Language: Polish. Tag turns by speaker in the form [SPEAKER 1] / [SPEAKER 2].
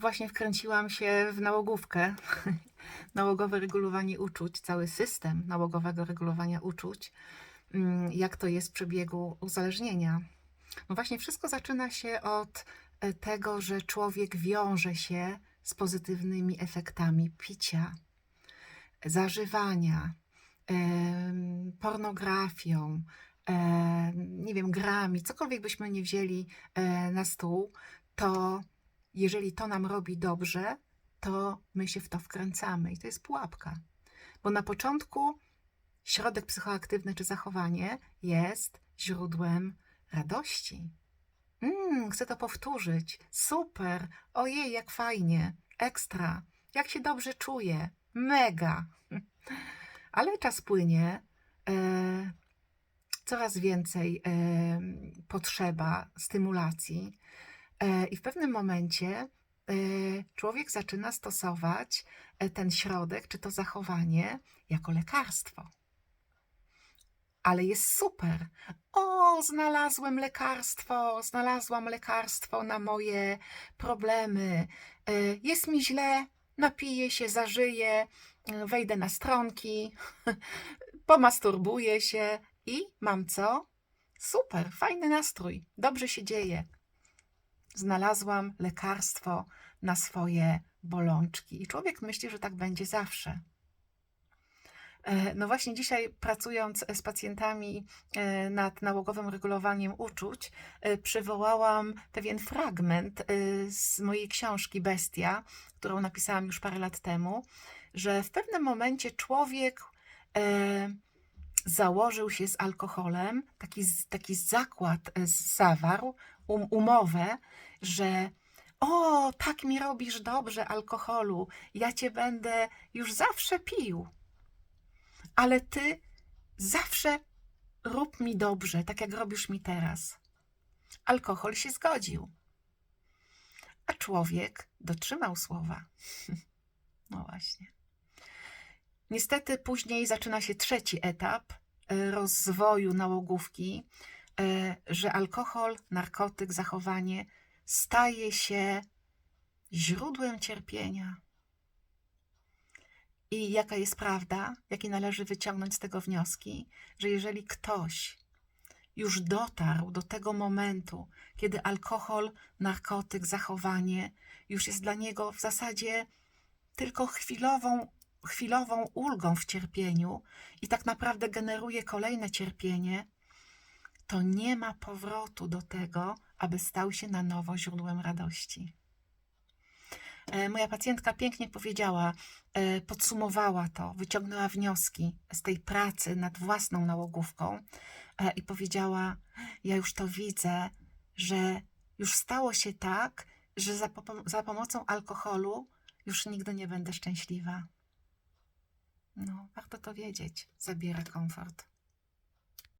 [SPEAKER 1] Właśnie wkręciłam się w nałogówkę. Nałogowe regulowanie uczuć, cały system nałogowego regulowania uczuć. Mm, Jak to jest w przebiegu uzależnienia? No właśnie, wszystko zaczyna się od e, tego, że człowiek wiąże się z pozytywnymi efektami picia, zażywania, pornografią, em, nie wiem, grami, cokolwiek byśmy nie wzięli e, na stół, to jeżeli to nam robi dobrze, to my się w to wkręcamy i to jest pułapka. Bo na początku środek psychoaktywny czy zachowanie jest źródłem radości. Mm, chcę to powtórzyć. Super! Ojej, jak fajnie! Ekstra! Jak się dobrze czuję! Mega! Ale czas płynie. E, coraz więcej e, potrzeba stymulacji. E, I w pewnym momencie e, człowiek zaczyna stosować e, ten środek, czy to zachowanie, jako lekarstwo. Ale jest super. O, znalazłem lekarstwo, znalazłam lekarstwo na moje problemy. Jest mi źle, napiję się, zażyję, wejdę na stronki, pomasturbuję się i mam co? Super, fajny nastrój, dobrze się dzieje. Znalazłam lekarstwo na swoje bolączki. I człowiek myśli, że tak będzie zawsze. E, No właśnie dzisiaj pracując z pacjentami e, nad nałogowym regulowaniem uczuć, e, przywołałam pewien fragment e, z mojej książki Bestia, którą napisałam już parę lat temu, że w pewnym momencie człowiek e, założył się z alkoholem, taki, taki zakład e, zawarł, um, umowę, że o, tak mi robisz dobrze alkoholu, ja cię będę już zawsze pił ale ty zawsze rób mi dobrze, tak jak robisz mi teraz. Alkohol się zgodził. A człowiek dotrzymał słowa. No właśnie. Niestety później zaczyna się trzeci etap e, rozwoju nałogówki, e, że alkohol, narkotyk, zachowanie staje się źródłem cierpienia. I jaka jest prawda, jakie należy wyciągnąć z tego wnioski, że jeżeli ktoś już dotarł do tego momentu, kiedy alkohol, narkotyk, zachowanie już jest dla niego w zasadzie tylko chwilową, chwilową ulgą w cierpieniu i tak naprawdę generuje kolejne cierpienie, to nie ma powrotu do tego, aby stał się na nowo źródłem radości. E, Moja pacjentka pięknie powiedziała, e, podsumowała to, wyciągnęła wnioski z tej pracy nad własną nałogówką e, i powiedziała: Ja już to widzę, że już stało się tak, że za, popo- za pomocą alkoholu już nigdy nie będę szczęśliwa. No, warto to wiedzieć. Zabiera komfort.